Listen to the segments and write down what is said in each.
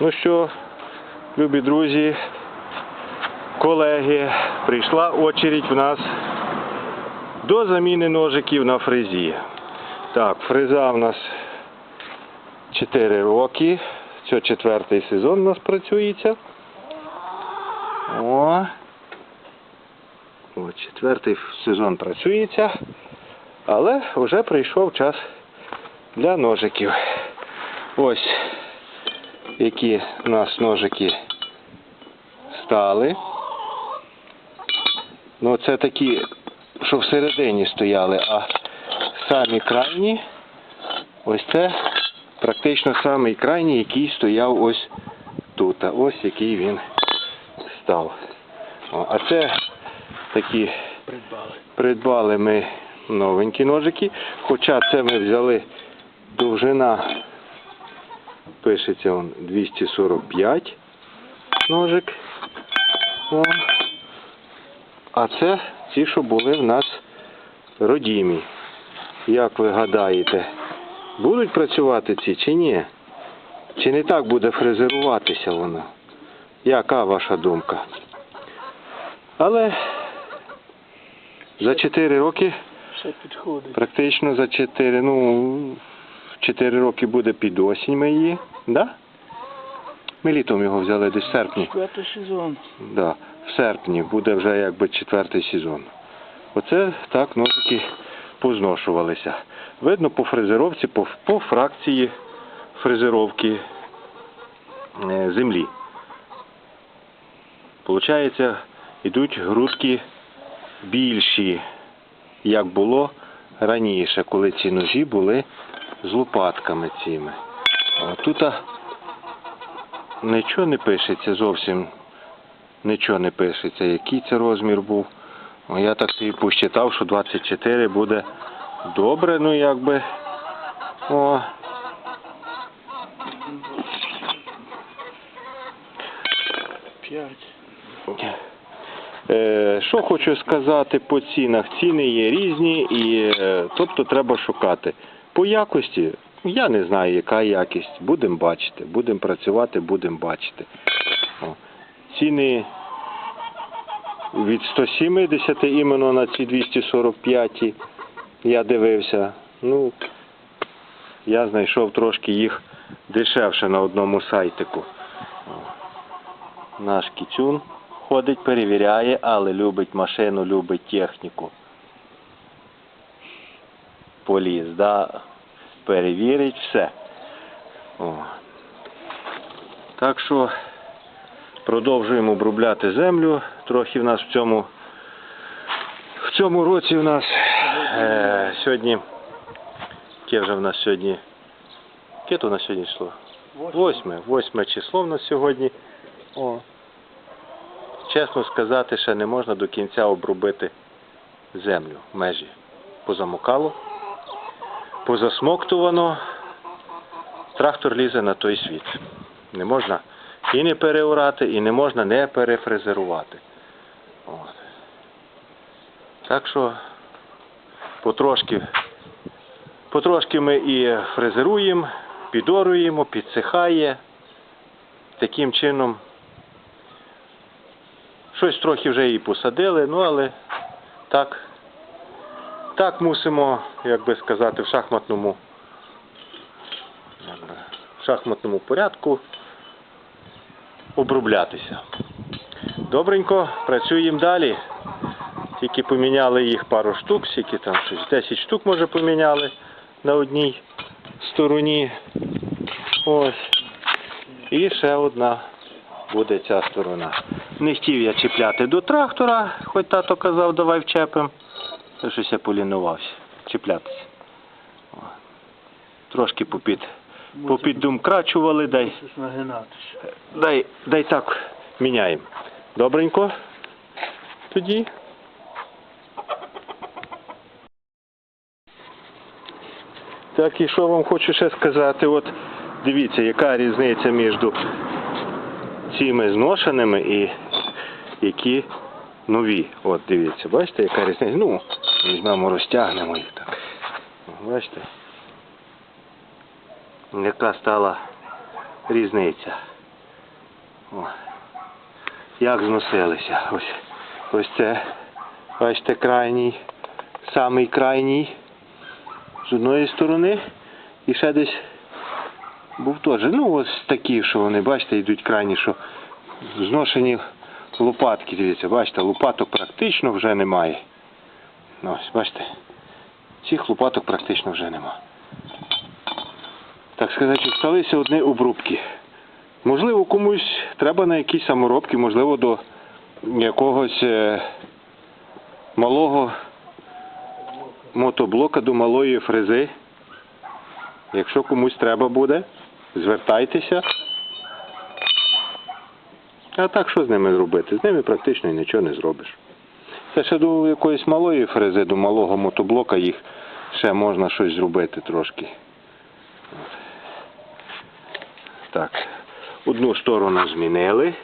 Ну що, любі друзі, колеги, прийшла очередь в нас до заміни ножиків на фрезі. Так, фреза в нас 4 роки. Це четвертий сезон у нас працюється. О. О, четвертий сезон працюється. Але вже прийшов час для ножиків. Ось які у нас ножики стали. Ну, це такі, що всередині стояли, а самі крайні, ось це практично самий крайній, який стояв ось тут. А ось який він став. О, а це такі Придбали. придбали ми новенькі ножики, хоча це ми взяли довжина, пишеться он 245 ножик. О. А це ті, що були в нас родімі. Як ви гадаєте, будуть працювати ці чи ні? Чи не так буде фрезеруватися воно? Яка ваша думка? Але за 4 роки, Все підходить. практично за 4, ну, 4 роки буде під осінь ми її, да? Ми літом його взяли десь в серпні. Четвертий сезон. Да, в серпні буде вже якби четвертий сезон. Оце так ножики позношувалися. Видно по фрезеровці, по, по фракції фрезеровки е, землі. Получається, йдуть грудки більші, як було раніше, коли ці ножі були з лопатками цими. А тут нічого не пишеться зовсім нічого не пишеться, який це розмір був. Ну, Я так собі посчитав, що 24 буде добре, ну якби. О. Е, що хочу сказати по цінах. Ціни є різні, і е, тобто треба шукати. По якості, я не знаю, яка якість. Будемо бачити, будемо працювати, будемо бачити. О. Ціни від 170 іменно на ці 245 я дивився. Ну, я знайшов трошки їх дешевше на одному сайтику. Наш кіцюн ходить, перевіряє, але любить машину, любить техніку. Поліз, да? Перевірить все. О. Так що продовжуємо обробляти землю. Трохи в нас в цьому в цьому році в нас е, сьогодні. Яке вже в нас сьогодні? Яке то у нас сьогодні число? Восьме. Восьме число в нас сьогодні. О. Чесно сказати, ще не можна до кінця обробити землю, межі. Позамокало, позасмоктувано, трактор лізе на той світ. Не можна і не переорати, і не можна не перефрезерувати. От. Так що потрошки, потрошки ми і фрезеруємо, підоруємо, підсихає. Таким чином Щось трохи вже і посадили, ну але так, так мусимо, як би сказати, в шахматному, би, в шахматному порядку оброблятися. Добренько, працюємо далі. Тільки поміняли їх пару штук, скільки там щось, 10 штук може поміняли на одній стороні. Ось. І ще одна буде ця сторона. Не хотів я чіпляти до трактора, хоч тато казав, давай вчепим. Та щось я полінувався чіплятися. О. Трошки попід, попіддумкрачували, дай, Щось нагинатися. дай, дай так міняємо. Добренько. Тоді. Так, і що вам хочу ще сказати, от дивіться, яка різниця між цими зношеними і які нові. От дивіться, бачите, яка різниця? Ну, візьмемо, розтягнемо їх так. Бачите? Яка стала різниця. О. Як зносилися. Ось, ось це, бачите, крайній, самий крайній з одної сторони. І ще десь був теж. Ну, ось такі, що вони, бачите, йдуть крайні, що зношені лопатки, дивіться, бачите, лопаток практично вже немає. Ну, ось, бачите, цих лопаток практично вже нема. Так сказати, сталися одні обрубки. Можливо, комусь треба на якісь саморобки, можливо, до якогось е, малого мотоблока, до малої фрези. Якщо комусь треба буде, звертайтеся. А так що з ними зробити? З ними практично нічого не зробиш. Це ще до якоїсь малої фрези, до малого мотоблока їх ще можна щось зробити трошки. Так, одну сторону змінили.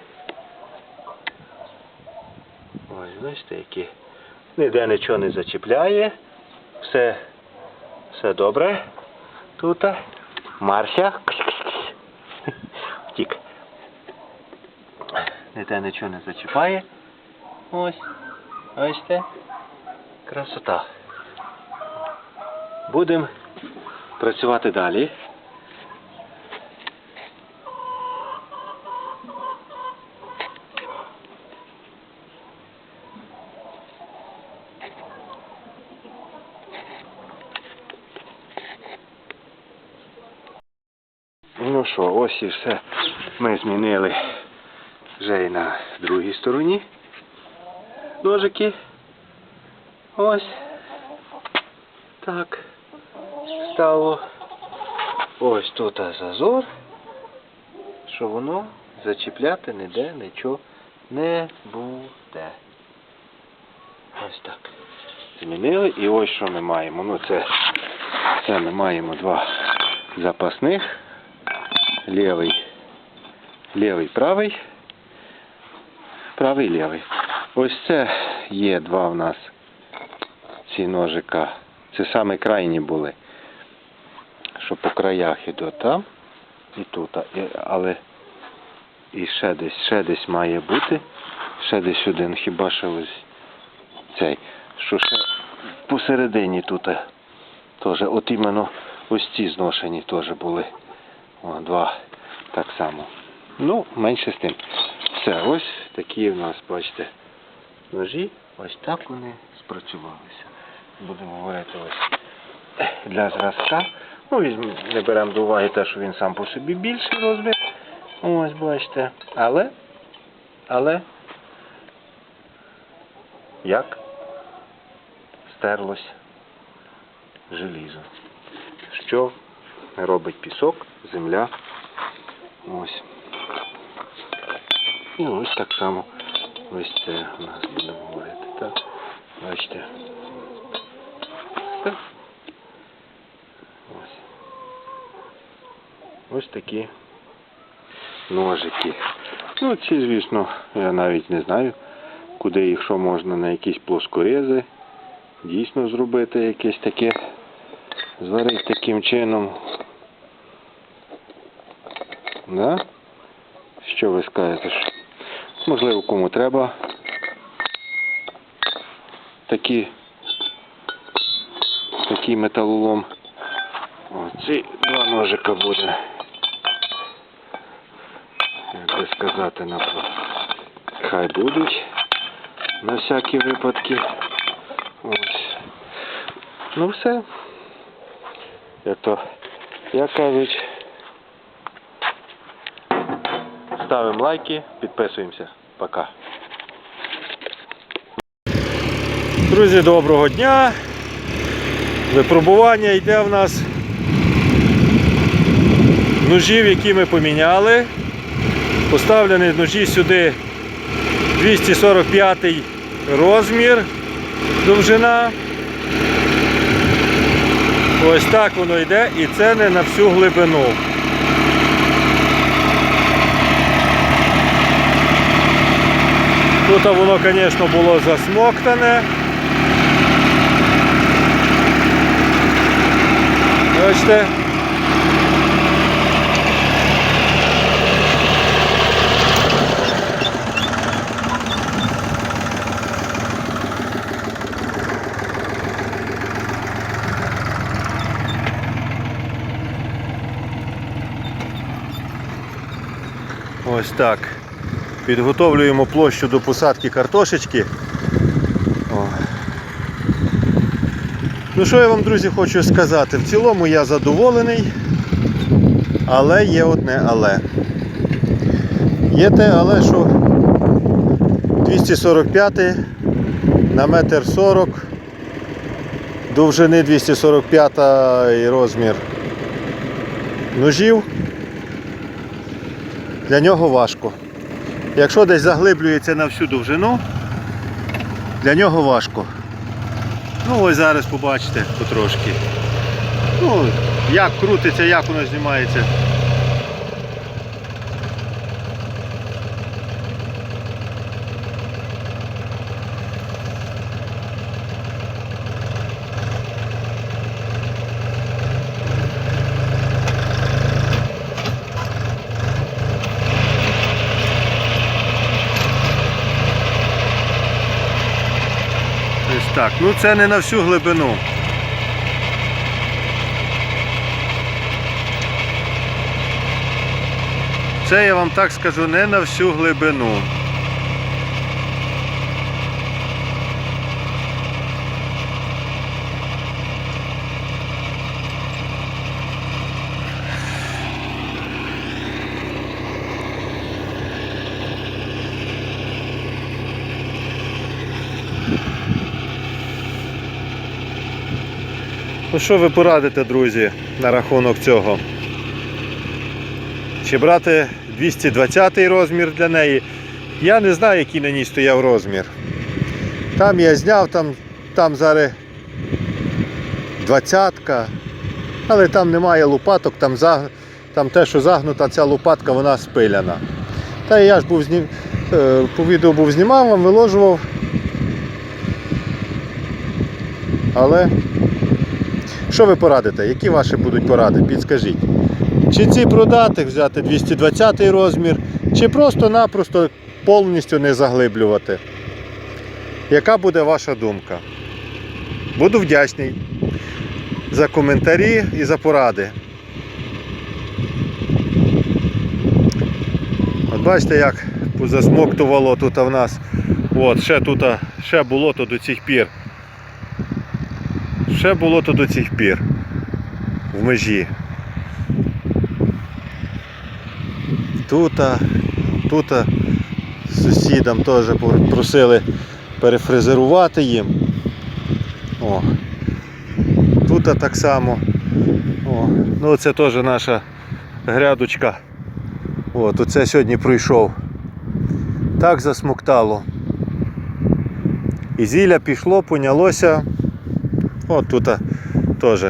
Ось, бачите, які. Ніде нічого не зачіпляє. Все, все добре. Тут. Марся. Втік. Ніде нічого не зачіпає. Ось. Бачите? Красота. Будемо працювати далі. Ну що, ось і все. Ми змінили вже і на другій стороні ножики. Ось. Так. Стало. Ось тут зазор. Що воно зачіпляти ніде нічого не буде. Ось так. Змінили і ось що ми маємо. Ну це, це ми маємо два запасних. Лівий, лівий, правий. Правий, лівий. Ось це є два в нас ці ножика. Це саме крайні були. Що по краях ідуть там і тут. Але і ще десь, ще десь має бути. Ще десь один, хіба що ось цей. Що ще посередині тут е, теж. От іменно ось ці зношені теж були. О, два так само. Ну, менше з тим. Все, ось такі в нас, бачите, ножі. Ось так вони спрацювалися. Будемо говорити ось для зразка. Ну, візьмемо, не беремо до уваги те, що він сам по собі більший розмір. Ось, бачите. Але, але, як стерлось желізо. Що робить пісок, земля. Ось. І ось так само. Ось це у нас будемо говорити. Так. Бачите. Так. Ось. Ось такі ножики. Ну, ці, звісно, я навіть не знаю, куди їх що можна на якісь плоскорези. Дійсно зробити якесь таке. Зварити таким чином. Да? Що ви скажете? Можливо, кому треба такі, такий металолом. Оці два ножика буде. Як би сказати, на хай будуть на всякі випадки. Ось. Ну все. Як то, як кажуть, ставимо лайки, підписуємося. Пока. Друзі, доброго дня. Випробування йде в нас ножів, які ми поміняли. Поставлені ножі сюди 245 розмір, довжина. Ось так воно йде і це не на всю глибину. Тут воно, звісно, було засмоктане. Бачите? Ось так. Підготовлюємо площу до посадки картошечки. О. Ну що я вам, друзі, хочу сказати? В цілому я задоволений, але є одне але. Є те, але що 245 на метр 40 довжини 245 і розмір ножів. Для нього важко. Якщо десь заглиблюється на всю довжину, для нього важко. Ну ось зараз побачите потрошки. Ну, як крутиться, як воно знімається. Ось так. Ну це не на всю глибину. Це я вам так скажу не на всю глибину. Ну що ви порадите, друзі, на рахунок цього? Чи брати 220 розмір для неї? Я не знаю, який на ній стояв розмір. Там я зняв, там, там зараз двадцятка, але там немає лопаток, там, заг... там те, що загнута ця лопатка, вона спиляна. Та я ж був знім... е, по відео був знімав вам, виложував. Але що ви порадите? Які ваші будуть поради? Підскажіть. Чи ці продати, взяти 220 розмір, чи просто-напросто повністю не заглиблювати? Яка буде ваша думка? Буду вдячний за коментарі і за поради. От бачите, як засмоктувало тут в нас. От, ще тут ще було то до цих пір. Ще було то до цих пір в межі. Тут, тут сусідам теж просили перефрезерувати їм. О. Тут так само. О. Ну це теж наша грядочка. От, оце сьогодні пройшов. Так засмоктало. І зілля пішло, понялося. От тут теж,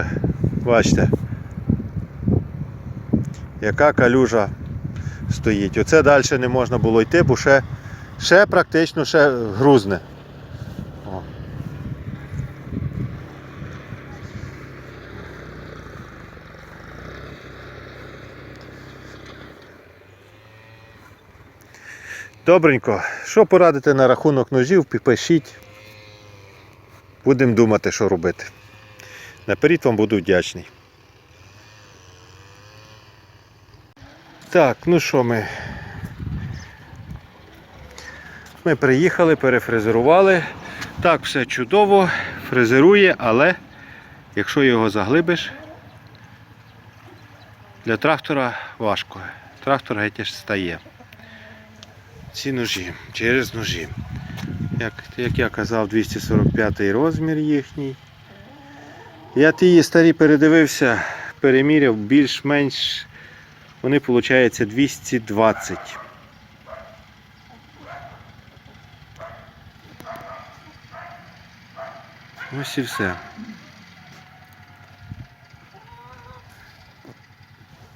бачите, яка калюжа стоїть. Оце далі не можна було йти, бо ще, ще практично ще грузне. О. Добренько, що порадити на рахунок ножів, пишіть. Будемо думати, що робити. Наперед вам буду вдячний. Так, ну що ми. Ми приїхали, перефрезерували. Так, все чудово, фрезерує, але якщо його заглибиш, для трактора важко. Трактор геть стає. Ці ножі, через ножі. Як, як я казав, 245 розмір їхній. Я ті старі передивився, переміряв більш-менш, вони виходить 220. Ось і все.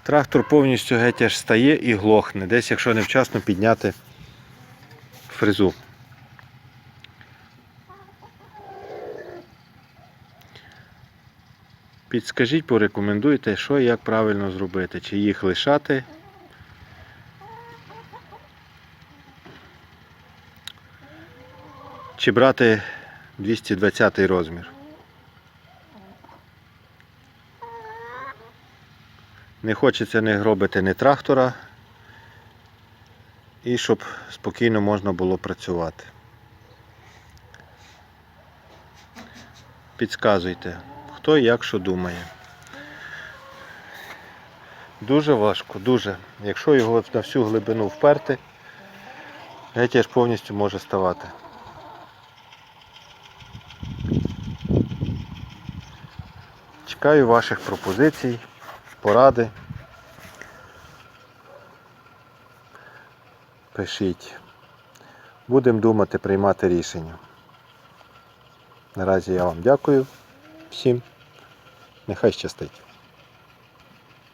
Трактор повністю геть аж стає і глохне, десь якщо невчасно підняти фрезу. Підскажіть, порекомендуйте, що і як правильно зробити. Чи їх лишати. Чи брати 220 розмір. Не хочеться не гробити ні трактора, і щоб спокійно можна було працювати. Підказуйте, хто як що думає. Дуже важко, дуже. Якщо його на всю глибину вперти, геть аж повністю може ставати. Чекаю ваших пропозицій, поради. Пишіть. Будемо думати, приймати рішення. Наразі я вам дякую всім. Нехай щастить.